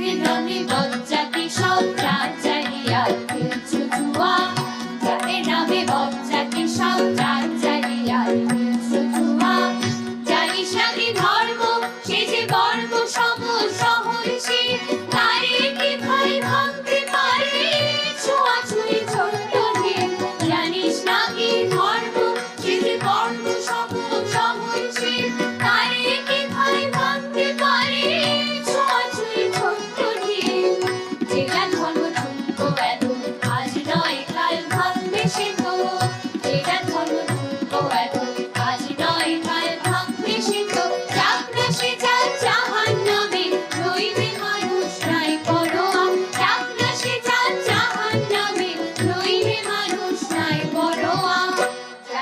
অভিননী বজ্জাতি সন্ত্রা চাহিয়া খেলছু জুয়া। যাবে নামে বজ্জাতি সন্ত্রা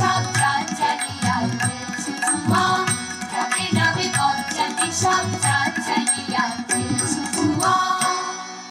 감.